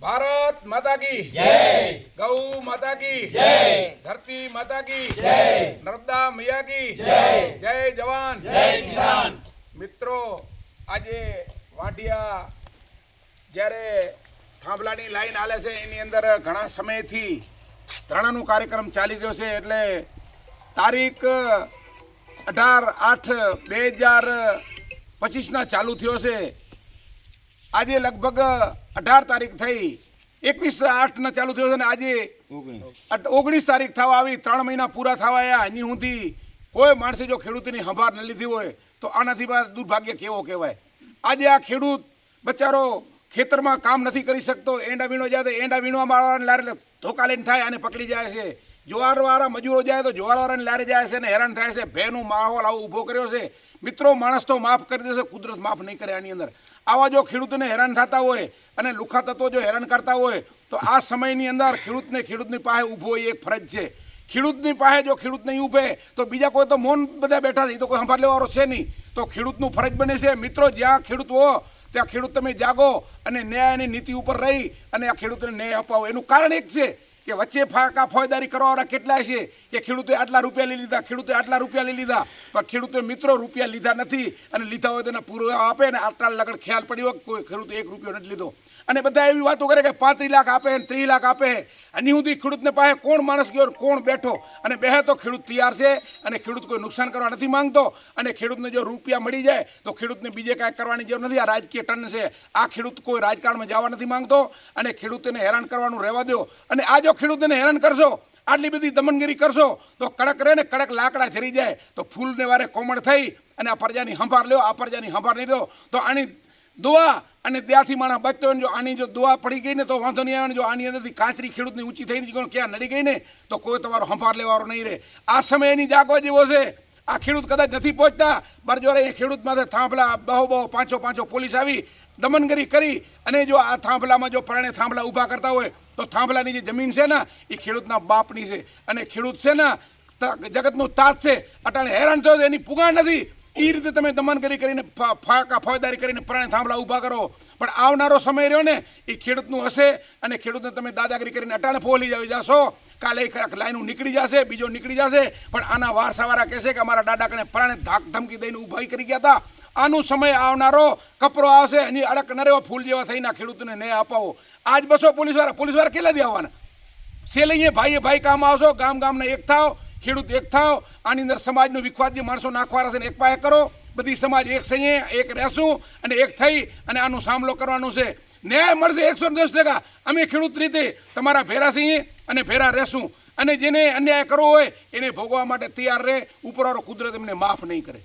ભારત માતા કી. જય. ગૌ માતા કી. જય. ધરતી માતા કી. જય. નર્મદા મૈયા કી. જય. જય જવાન. જય કિસાન. મિત્રો આજે વાઢિયા જ્યારે થાંભલાની લાઈન આલે છે એની અંદર ઘણા સમયથી ધરણાનો કાર્યક્રમ ચાલી રહ્યો છે એટલે તારીખ અઢાર આઠ બે હજાર પચીસના ચાલુ થયો છે. આજે લગભગ અઢાર તારીખ થઈ. એકવીસ આઠના ચાલુ થયો છે ને આજે ઓગણીસ. તારીખ થવા આવી ત્રણ મહિના પૂરા થવા આવ્યા હજી સુધી કોઈ માણસે જો ખેડૂતની સંભાળ ન લીધી હોય તો આનાથી દુર્ભાગ્ય કેવો કહેવાય? આજે આ ખેડૂત બચારો ખેતરમાં કામ નથી કરી શકતો. એંડા વીણો જાય તો એંડા વીણવા મારવાને લારે ધોકા લઈને થાય અને પકડી જાય છે. જુવારવાળા મજૂરો જાય તો જુવારવાળાને લારે જાય છે અને હેરાન થાય છે. ભેનું માહોલ આવો ઊભો કર્યો છે. મિત્રો, માણસ તો માફ કરી દેશે, કુદરત માફ નહીં કરે આની અંદર. આવા જો ખેડૂતને હેરાન થતા હોય અને લુખા તત્વો જો હેરાન કરતા હોય, તો આ સમયની અંદર ખેડૂતને ખેડૂતની પાસે ઊભો એ એક ફરજ છે. ખેડૂતની પાસે જો ખેડૂત નહીં ઊભે, તો બીજા કોઈ તો મૌન બધા બેઠા છે એ તો કોઈ સંભાળ લેવાવાળો છે નહીં. તો ખેડૂતનું ફરજ બને છે, મિત્રો, જ્યાં ખેડૂત હો, ત્યાં ખેડૂત તમે જાગો અને ન્યાયની નીતિ ઉપર રહી અને આ ખેડૂતને ન્યાય અપાવો. એનું કારણ એક છે કે વચ્ચે ફાકા ફોજદારી કરવાવાળા કેટલા છે? કે ખેડૂતે આટલા રૂપિયા લઈ લીધા ખેડૂતે આટલા રૂપિયા લઈ લીધા, પણ ખેડૂતે મિત્રો રૂપિયા લીધા નથી અને લીધા હોય તેના પુરાવા આપે ને આટલા લગડ ખ્યાલ પડ્યો કોઈ ખેડૂતે એક રૂપિયો નથી લીધો. અને બધા એવી વાતો કરે કે પાંત્રીસ લાખ આપે ને ત્રીસ લાખ આપે. અને સુધી ખેડૂતને પાસે કોણ માણસ ગયો કોણ બેઠો? અને બેહે તો ખેડૂત તૈયાર છે અને ખેડૂત કોઈ નુકસાન કરવા નથી માંગતો. અને ખેડૂતને જો રૂપિયા મળી જાય તો ખેડૂતને બીજે કાંઈ કરવાની જરૂર નથી. આ રાજકીય ટન છે. આ ખેડૂત કોઈ રાજકારણમાં જવા નથી માંગતો. અને ખેડૂતને હેરાન કરવાનું રહેવા દો. અને આ જો ખેડૂતને હેરાન કરશો, આટલી બધી દમનગીરી કરશો, તો કડક રહે ને કડક લાકડા ધરી જાય. તો ફૂલને વારે કોમળ થઈ અને આ પ્રજાની સંભાળ લ્યો, આ પ્રજાની સંભાળ નહીં લો. તો આની દુઆ. અને ત્યાંથી માણસ બચતો જો આની જો દુઆ પડી ગઈ ને તો વાંધો નહીં આવે જો આની અંદરથી કાંચરી ખેડૂતની ઊંચી થઈને ક્યાં નડી ગઈ ને, તો કોઈ તમારો હંફાર લેવાનો નહીં રહે. આ સમય એની જાગવા જેવો છે. આ ખેડૂત કદાચ નથી પહોંચતા બરજોરે એ ખેડૂત માથે થાંભલા બહુ બહુ પાંચો પાંચો પોલીસ આવી, દમનગરી કરી, અને જો આ થાંભલામાં જો પરાણે થાંભલા ઊભા કરતા હોય, તો થાંભલાની જે જમીન છે ને, એ ખેડૂતના બાપની છે. અને ખેડૂત છે ને જગતનું તાત છે. અટાણે હેરાન થયો એની પુગાણ નથી. એ રીતે તમે દમનગરી કરીને ફાકા ફોજદારી કરીને પ્રાણે થાંભલા ઊભા કરો. પણ આવનારો સમય રહ્યો ને એ ખેડૂતનું હશે અને ખેડૂતને તમે દાદાગીરી કરીને અટાણે ફોલી જાવી જશો. કાલે એક લાઈનું નીકળી જશે, બીજો નીકળી જશે. પણ આના વારસાવાળા કહેશે કે અમારા દાદા કણે પ્રાણે ધાક ધમકી દઈને ઊભા કરી ગયા હતા આનું સમય આવનારો કપરો આવશે, એની અડક નરેવા ફૂલ જેવા થઈને ખેડૂતને નહીં અપાવો. આજ બસો પોલીસવાળા પોલીસવાળા કેટલા દે આવવાના? લઈએ ભાઈએ ભાઈ કામ આવશો, ગામ ગામના એક થાવ ખેડૂત એક થાવ, આની અંદર સમાજનો વિખવાદ જે માણસો નાખવાના છે એક પાયા કરો, બધી સમાજ એક સહીએ, એક રહેશું અને એક થઈ અને આનો સામલો કરવાનો છે. ન્યાય મળશે એકસો દસ ટકા. અમે ખેડૂત રીતે તમારા ભેરા છીએ અને ભેરા રહેશું. અને જેને અન્યાય કરવો હોય એને ભોગવા માટે તૈયાર રહે. ઉપરવાળો કુદરત એમને માફ નહીં કરે.